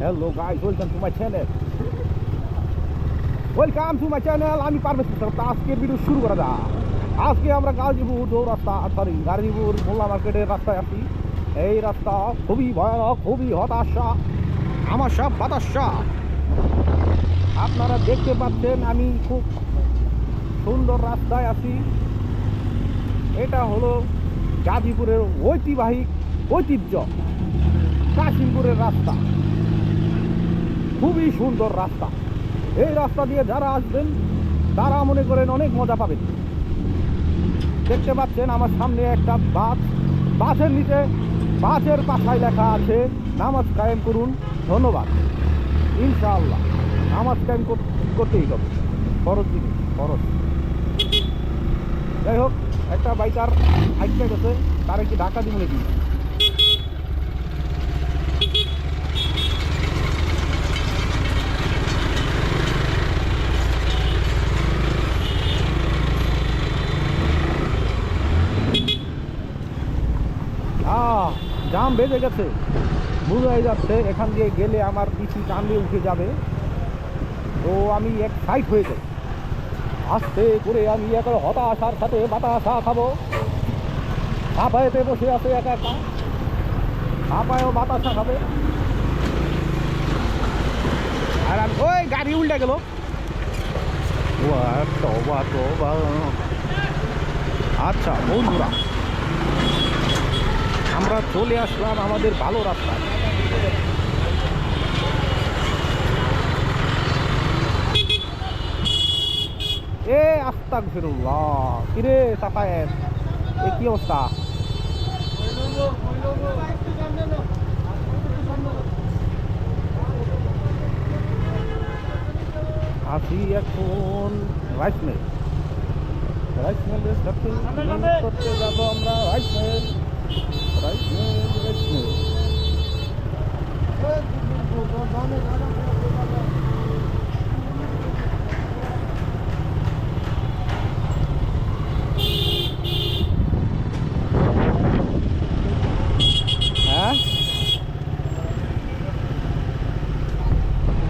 Hello guys welcome to my channel welcome to my channel আমি পারভেজ তা আজকের video শুরু করা যাক। আজকে আমরা গাজীপুর রাস্তা সরি গাজীপুর মোল্লা মার্কেটের রাস্তায় আছি এই রাস্তা খুবই ভয়ানক, খুবই হতাশা, আমার সব হতাশা। আপনারা দেখতে পাচ্ছেন, আমি খুব সুন্দর রাস্তায় আছি। এটা হলো গাজীপুরের ঐতিবাহিক ঐতিহ্য কাশিমপুরের রাস্তা। খুবই সুন্দর রাস্তা। এই রাস্তা দিয়ে যারা আসবেন, তারা মনে করেন অনেক মজা পাবেন। দেখতে পাচ্ছেন আমার সামনে একটা বাস। বাসের নিচে, বাসের পাশায় লেখা আছে, নামাজ কায়েম করুন, ধন্যবাদ। ইনশাআল্লাহ, নামাজ কায়েম করতেই হবে। ফরজ জিনিস, ফরজ। যাই হোক, একটা বাইকার আইসে গেছে, তার কি ঢাকা দিব নাকি আহ, জাম বেজে গেছে। বোঝাই যাচ্ছে, এখান দিয়ে গেলে আমার পিছু টানলে উঠে যাবে। তো আমি এক সাইড হয়ে যাই। আস্তে করে আমি এখন হতাশার সাথে বাতাসা খাব। হাঁপায়েতে বসে আছে একা একা। হাঁপায়েও বাতাসা খাবে। আর আমি ওই গাড়ি উল্টে গেল। আচ্ছা বন্ধুরা আমরা চলে আসলাম আমাদের ভালো রাস্তা। এ আস্তাক ফিরুল্লাহ কিরে সাফায়েত, এ কি অবস্থা? আছি এখন রাইস মিল রাইস মিলের সাথে করতে যাব আমরা রাইস মিল হ্যাঁ?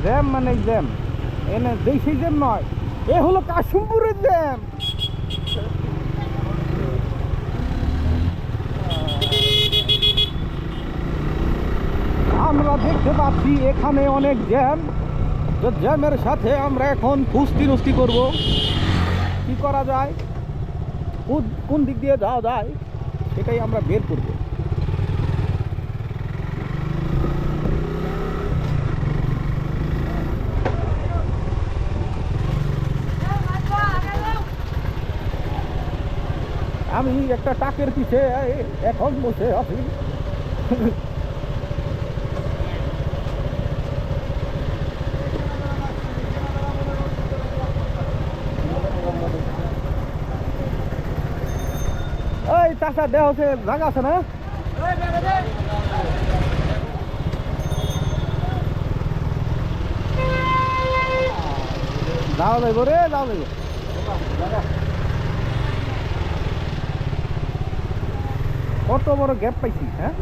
জ্যাম মানে জ্যাম। এনে দেশি জ্যাম নয়। এ হলো কাশিমপুরের জ্যাম আমরা দেখতে পাচ্ছি, এখানে অনেক জ্যাম। তো জ্যামের সাথে আমরা এখন কুস্তি নুস্তি করব। কি করা যায়? কোন- কোন দিক দিয়ে যাওয়া যায়? সেটাই আমরা বের করব। আমি একটা টাকের পিছে এখন বসে আছি ওই চাষা দেহ হচ্ছে, জায়গা আছে না? যাওয়া যাইব রে যাওয়া যাইব কত বড় গ্যাপ পাইছি হ্যাঁ?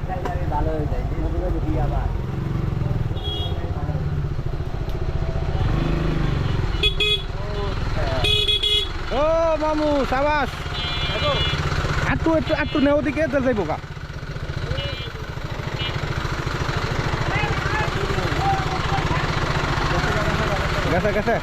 ও মামু, সাবাস। আটটু একটু আটটু নেও দিকে তো যাইব গা গেছে গেছে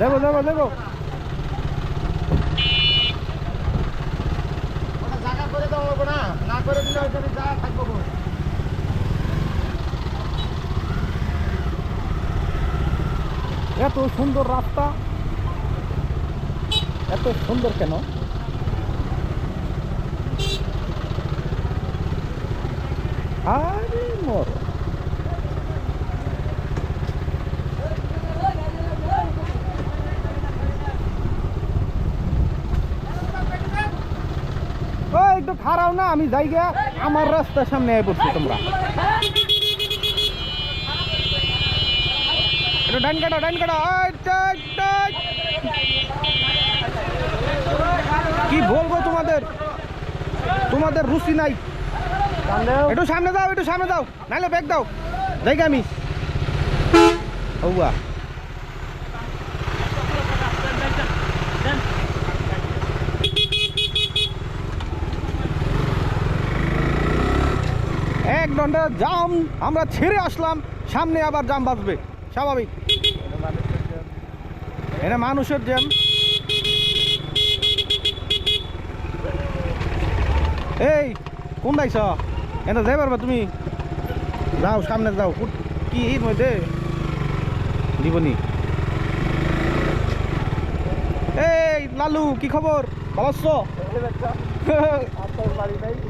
যাব যাব যাব জায়গা করে দেওয়া হবে না না করে দিলে ওইখানে যা থাকব গো। এত সুন্দর রাস্তা। এত সুন্দর কেন? আরে মোর ও একটু না, আমি জায়গা আমার রাস্তার সামনে আয় পড়ছি তোমরা। ডান কাটা ডান কাটা। কি বলব তোমাদের? তোমাদের রুচি নাই। একটু সামনে দাও, একটু সামনে দাও। নাইলে ব্যাগ দাও। দেখি আমি। এক ঘণ্টা জাম আমরা ছেড়ে আসলাম সামনে আবার জাম বাঁচবে স্বাভাবিক। এটা মানুষের জ্যাম। এই কোন দাইছ? এটা যাই পারবা তুমি? যাও সামনে যাও। কি এর মধ্যে দিবনি। এই লালু কি খবর? ভালো আছো?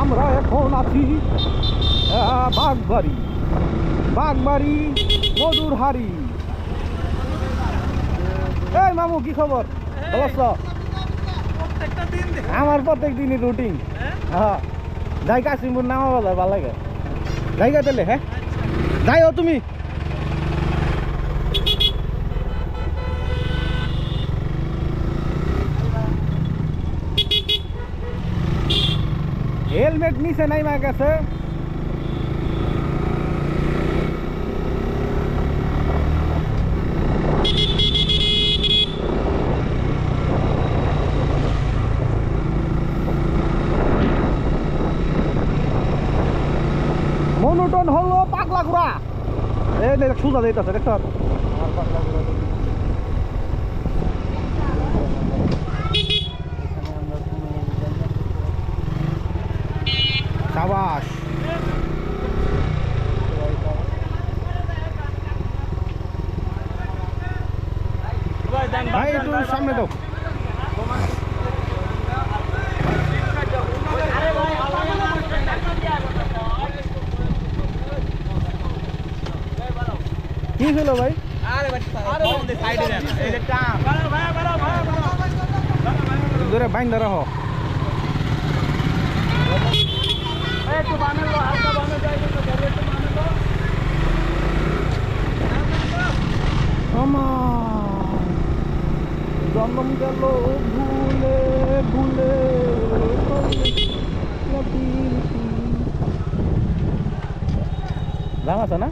আমরা এখন আছি আহ, বাগবাড়ি বাগবাড়ি মধুর হাড়ি এই মামু কি খবর? আছো? আমার প্রত্যেক দিনই রুটিন হ্যাঁ? যাই কাশিমপুর নামা বলো ভালো লাগে। যাই গা তাহলে হ্যাঁ? যাইও তুমি। হেলমেট নিচে নাই মা গেছে মনোটন হলো পাগলা ঘোড়া এই দেখ সুজা যাইতেছে দেখছ সাবাস ভাই একটু সামনে দাও কি হলো ভাই ধরে বাইন ধরা হোক আমার জন্ম গেল ভুলে ভুলে জাম আছে না?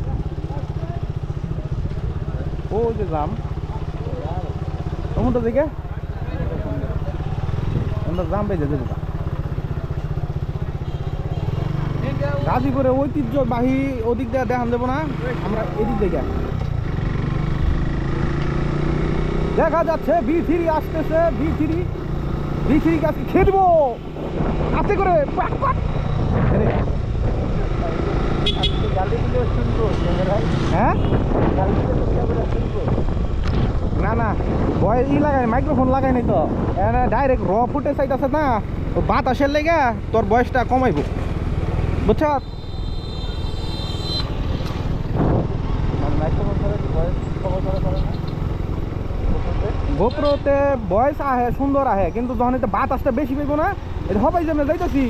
ও যে জাম। সমুদ্র দিকে? আমরা পেয়ে যেতে দিতাম গাজীপুরে ঐতিহ্যবাহী ওদিক দিয়ে দেখান দেবো না, আমরা এদিক দিকে দেখা যাচ্ছে বি থ্রি আসতেছে বি থ্রি বি থ্রি খেয়ে দেবো আস্তে করে হ্যাঁ? না না বয় ই লাগাই মাইক্রোফোন লাগাই নাই তো। ডাইরেক্ট র ফুটে চাইতেছে না ও বাতাসের লেগে তোর বয়সটা কমাইব। বুঝছ? গোপ্রোতে বয়স আহে, সুন্দর আহে, কিন্তু যখন এটা বাতাসটা বেশি পাইব না এটা হবাই জমে যাইতেছি,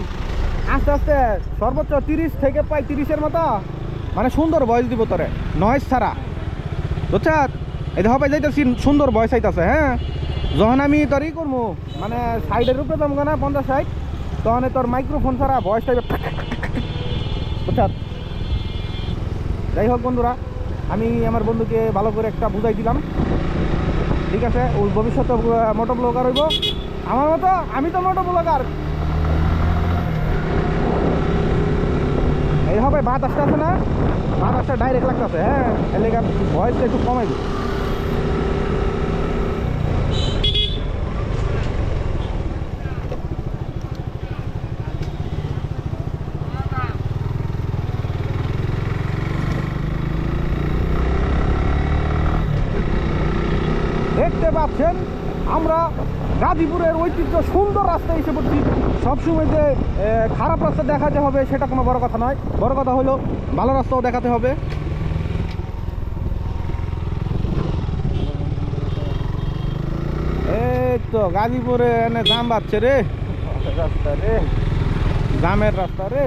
আস্তে আস্তে সর্বোচ্চ তিরিশ থেকে প্রায় তিরিশের মতো মানে সুন্দর বয়স দিব তোরে নয়েস ছাড়া। বুঝছ? এটা হবাই যাইতেছি, সুন্দর বয়স আইতাছে হ্যাঁ? যখন আমি তোর ই করব মানে সাইডের উপরে যাব না, পঞ্চাশ সাইড তখন তোর মাইক্রোফোন ছাড়া বয়সটা বুঝছ যাই হোক বন্ধুরা, আমি আমার বন্ধুকে ভালো করে একটা বুঝাই দিলাম। ঠিক আছে ওই ভবিষ্যতে মোটো ব্লগার হইব। আমার মতো, আমি তো মোটো ব্লগার এই হবে বাতাসটা আছে না? বাতাসটা ডাইরেক্ট লাগতেছে হ্যাঁ? এলাকার ভয়েসটা একটু কমাইবে দেখতে পাচ্ছেন, আমরা গাজীপুরের ঐতিহ্য সুন্দর রাস্তায় এসে পড়ছি। সবসময় যে খারাপ রাস্তা দেখাতে হবে সেটা কোনো বড় কথা নয়। বড় কথা হলো, ভালো রাস্তাও দেখাতে হবে এই তো গাজীপুরে এনে জাম বাড়ছে রে। রাস্তা রে। জামের রাস্তা রে।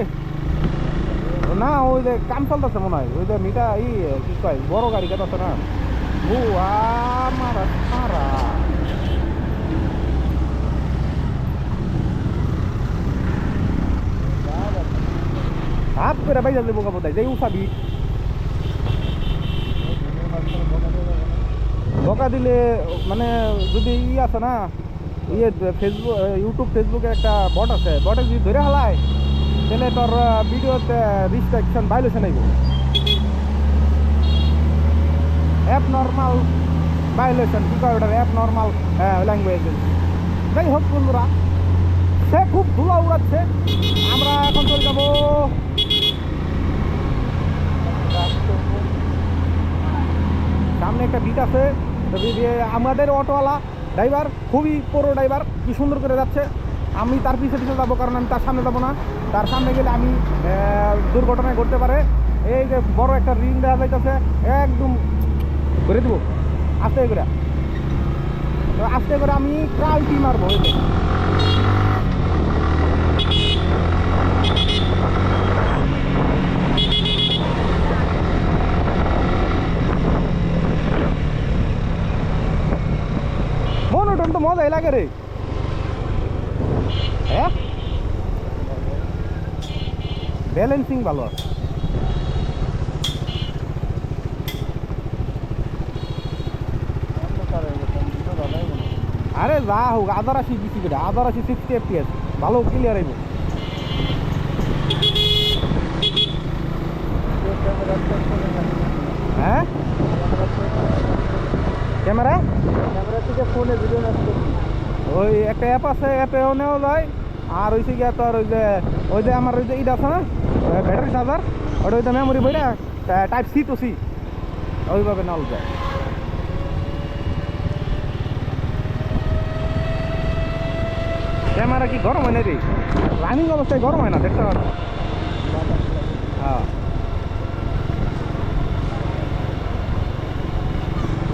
না ওই যে কাম চলতেছে মনে হয়। ওই যে মিটা ই কি কয় বড় গাড়ি কেটে না। ও আমার সারা। হাফ করে বাইরে যাবে বোকা বোধ যাই উঠাবি বকা দিলে মানে যদি ই আছে না ইয়ে ফেসবুক ইউটিউব ফেসবুকে একটা বট আছে বটে যদি ধরে হালায়, তাহলে তোর ভিডিওতে রিস্ট্রিকশন ভাইলেশন আইব অ্যাপ নর্মাল ভাইলেশন কি কয় ওটা অ্যাপ নর্মাল ল্যাঙ্গুয়েজ যাই হোক বন্ধুরা, সে খুব ধুলা উড়াচ্ছে। আমরা এখন চলে যাব সামনে একটা বিট আছে আমাদের অটোওয়ালা ড্রাইভার খুবই পুরো ড্রাইভার কি সুন্দর করে যাচ্ছে। আমি তার পিছনে পিছনে যাব, কারণ আমি তার সামনে যাব না। তার সামনে গেলে আমি দুর্ঘটনায় ঘটতে পারে। এই যে বড় একটা রিং দেখা যাইতেছে, একদম করে দেবো। আস্তে করে। আস্তে করে আমি ক্রান্তি মারবো যে। তো মজাই লাগে রে। হ্যাঁ? ব্যালেন্সিং ভালো আছে। আরে যা হোক আদার আশি কেটে আদার আশি সিক্সটি এফটি আছে ভালো ক্লিয়ার আইব হ্যাঁ ক্যামেরা ক্যামেরা থেকে ফোনে ভিডিও নষ্ট ওই একটা অ্যাপ আছে অ্যাপেও নেওয়া যায়। আর হইছে গিয়া তোর ওই যে ওই যে আমার ওই যে ইটা আছে না ব্যাটারি চার্জার ওটা ওই যে মেমোরি বইটা টাইপ সি টু সি ওইভাবে নেওয়া যায়। ক্যামেরা কি গরম হয় না রে রানিং অবস্থায় গরম হয় না, দেখতে পাচ্ছ? হ্যাঁ।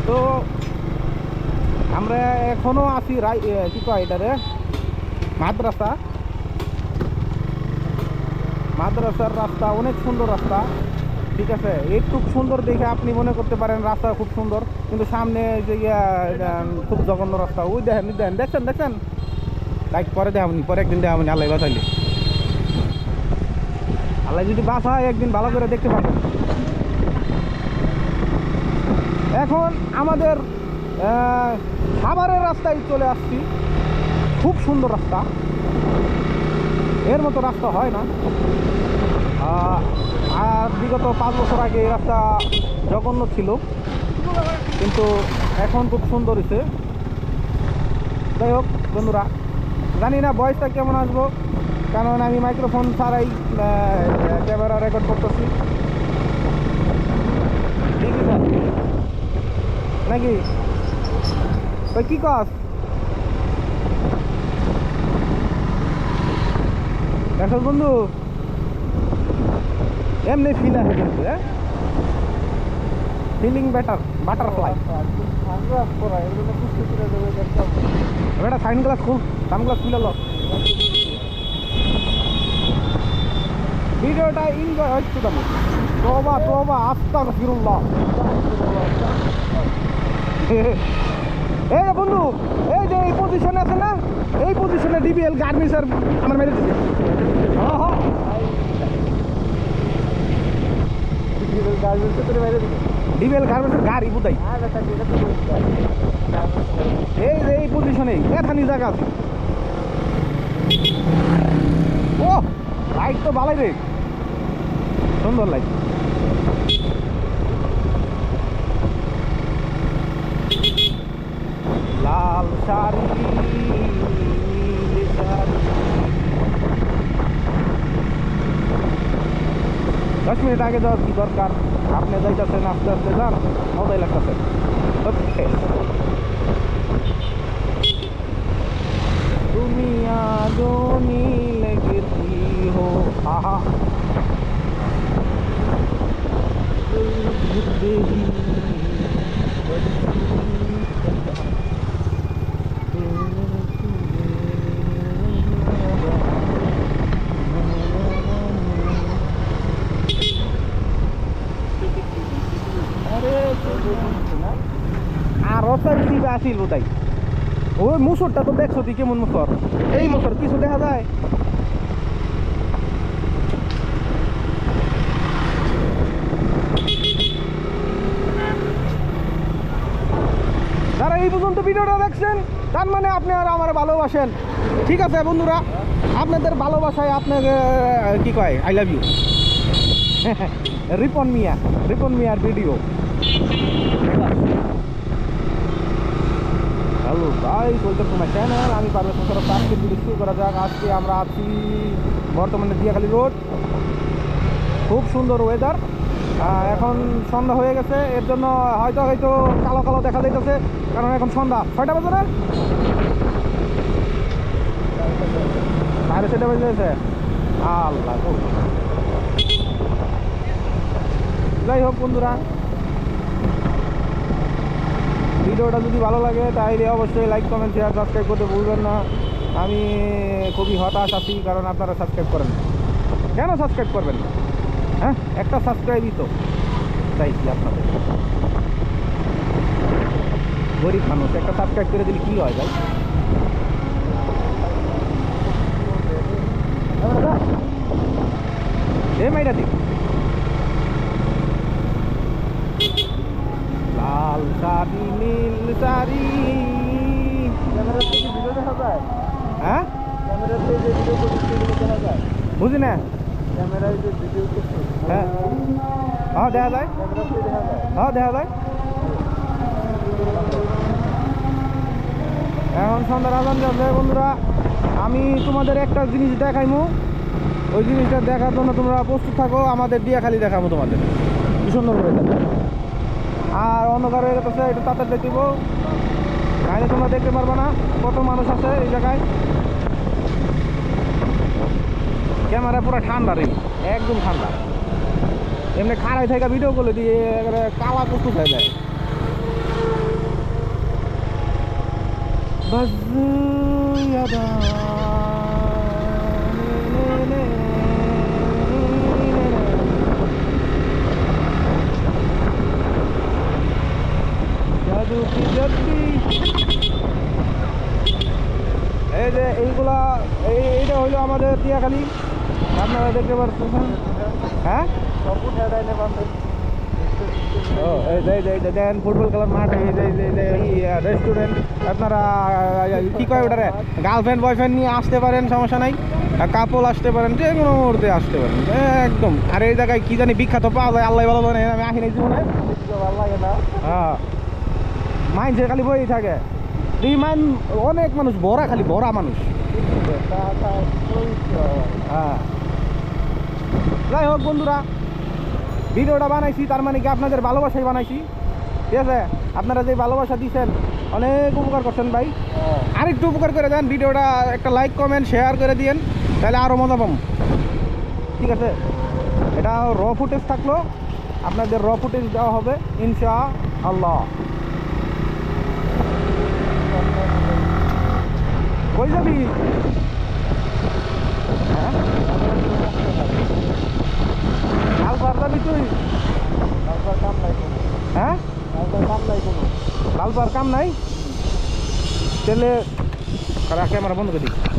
তো আমরা এখনও আছি রাই কি কয় এটারে? মাদ্রাসা। মাদ্রাসার রাস্তা অনেক সুন্দর রাস্তা, ঠিক আছে? একটু সুন্দর দেখে আপনি মনে করতে পারেন রাস্তা খুব সুন্দর, কিন্তু সামনে যে খুব জঘন্য রাস্তা। ওই দেখেন দেখেন, দেখছেন দেখছেন? লাইক পরে দেখাবনি পরে একদিন দেখাবনি আল্লাহ বাঁচাইলে। আল্লাহ যদি বাসা হয় একদিন ভালো করে দেখতে পাবেন এখন আমাদের খাবারের রাস্তায় চলে আসছি। খুব সুন্দর রাস্তা। এর মতো রাস্তা হয় না। আর বিগত পাঁচ বছর আগে এই রাস্তা জঘন্য ছিল। কিন্তু এখন খুব সুন্দর হয়েছে যাই হোক, বন্ধুরা, জানি না বয়সটা কেমন আসব। কারণ আমি মাইক্রোফোন ছাড়াই ক্যামেরা রেকর্ড করতেছি। নাকি? ওই কি কস? দেখো বন্ধু এমনি ফিল আছে কিন্তু হ্যাঁ? ফিলিং বেটার বাটারফ্লাই সানগ্লাস বেটা সাইন গ্লাস খুল সান গ্লাস খুলে লো। ভিডিওটা এনজয় হচ্ছে তুমি তোবা তোবা আস্তাক ফিরুল্লাহ এই যে বন্ধু, এই যে এই পজিশনে আছে না, এই পজিশনে ডিবিএল গার্মেন্টসের আমার মেরে গার্মেন্টসে দিবে ডিবিএল গার্মেন্টসের গাড়ি বুঝাই আর এই যে এই পজিশনে এখানি জায়গা আছে। ও লাইট তো ভালোই রে। সুন্দর লাইট লাল শাড়ি দশ মিনিট আগে যাওয়ার কি দরকার? আপনি যাইতেছেন, আস্তে আস্তে যান মজাই লাগতেছে ওকে। তুমি আগুনি লেগেছি হো আহা। আসিল বোধহয় ওই মুসরটা তো দেখছ তুই কেমন মুসর? এই মুসর কিছু দেখা যায়? যারা এই পর্যন্ত ভিডিওটা দেখছেন, তার মানে আপনি আর আমার ভালোবাসেন। ঠিক আছে বন্ধুরা, আপনাদের ভালোবাসায় আপনাকে কি কয় I love you Ripon Miah, Ripon মিয়ার video welcome to my channel আমি পারভেজ মোশারফ আজকে শুরু করা যাক। আজকে আমরা আছি বর্তমানে দিয়াখালী রোড খুব সুন্দর ওয়েদার এখন সন্ধ্যা হয়ে গেছে। এর জন্য হয়তো হয়তো কালো কালো দেখা যাইতেছে। কারণ এখন সন্ধ্যা। ছয়টা বাজে না? সাড়ে ছয়টা বাজে গেছে আল্লাহ যাই হোক বন্ধুরা ভিডিওটা যদি ভালো লাগে, তাহলে অবশ্যই লাইক কমেন্ট শেয়ার সাবস্ক্রাইব করতে ভুলবেন না। আমি খুবই হতাশ আছি, কারণ আপনারা সাবস্ক্রাইব করেন না। কেন সাবস্ক্রাইব করবেন না? হ্যাঁ একটা সাবস্ক্রাইবই তো। চাইছি আপনাদের? গরিব মানুষ, একটা সাবস্ক্রাইব করে দিলে কী হয় ভাই? এ মাইরা দিক লাল শাড়ি যায়? হ্যাঁ? বুঝি না। হ্যাঁ। হ্যাঁ দেখা যায়। হ্যাঁ দেখা যায়। এখন সন্ধ্যার আজান যাচ্ছে বন্ধুরা আমি তোমাদের একটা জিনিস দেখাইমু। ওই জিনিসটা দেখার জন্য তোমরা প্রস্তুত থাকো আমাদের দিয়ে খালি দেখাবো তোমাদের। কি সুন্দর করে দেখাবো। আর অন্ধকার হয়ে গেছে, একটু তাড়াতাড়ি দেখিব তাহলে তোমরা দেখতে পারবে না, কত মানুষ আছে এই জায়গায়। ক্যামেরা পুরো ঠান্ডা রে, একদম ঠান্ডা। এমনি খাড়াই থেকে ভিডিও করলে দিয়ে একেবারে কালা প্রস্তুত হয়ে যায়। এই যে এইগুলা এইটা হইল আমাদের টিয়াখালী। আপনারা দেখতে পাচ্ছেন হ্যাঁ? ফুটবল খেলার মাঠ রেস্টুরেন্ট আপনারা কি কয় ওটারে? গার্লফ্রেন্ড বয়ফ্রেন্ড নিয়ে আসতে পারেন সমস্যা নাই। কাপল আসতে পারেন যে কোনো মুহূর্তে আসতে পারেন। একদম। আর এই জায়গায় কি জানি বিখ্যাত পাওয়া যায় আল্লাহ ভালো জানে আমি আসি নাই জীবনে। ভালো লাগে না হ্যাঁ। মাইন্ডে খালি বই থাকে। এই মাইন অনেক মানুষ ভরা খালি ভরা মানুষ। হ্যাঁ। যাই হোক বন্ধুরা, ভিডিওটা বানাইছি, তার মানে কি আপনাদের ভালোবাসাই বানাইছি। ঠিক আছে? আপনারা যে ভালোবাসা দিচ্ছেন অনেক উপকার করছেন ভাই। আরেকটু উপকার করে দেন, ভিডিওটা একটা লাইক কমেন্ট শেয়ার করে দিয়েন, তাহলে আরও মজা পাবো। ঠিক আছে? এটা র ফুটেজ থাকল। আপনাদের র ফুটেজ দেওয়া হবে, ইনশা আল্লাহ। কই যাবি? হ্যাঁ? কাল পার যাবি তুই? কাম নাই হ্যাঁ? কাম নাই কোনো। কাম নাই? তাহলে ক্যামেরা বন্ধ করে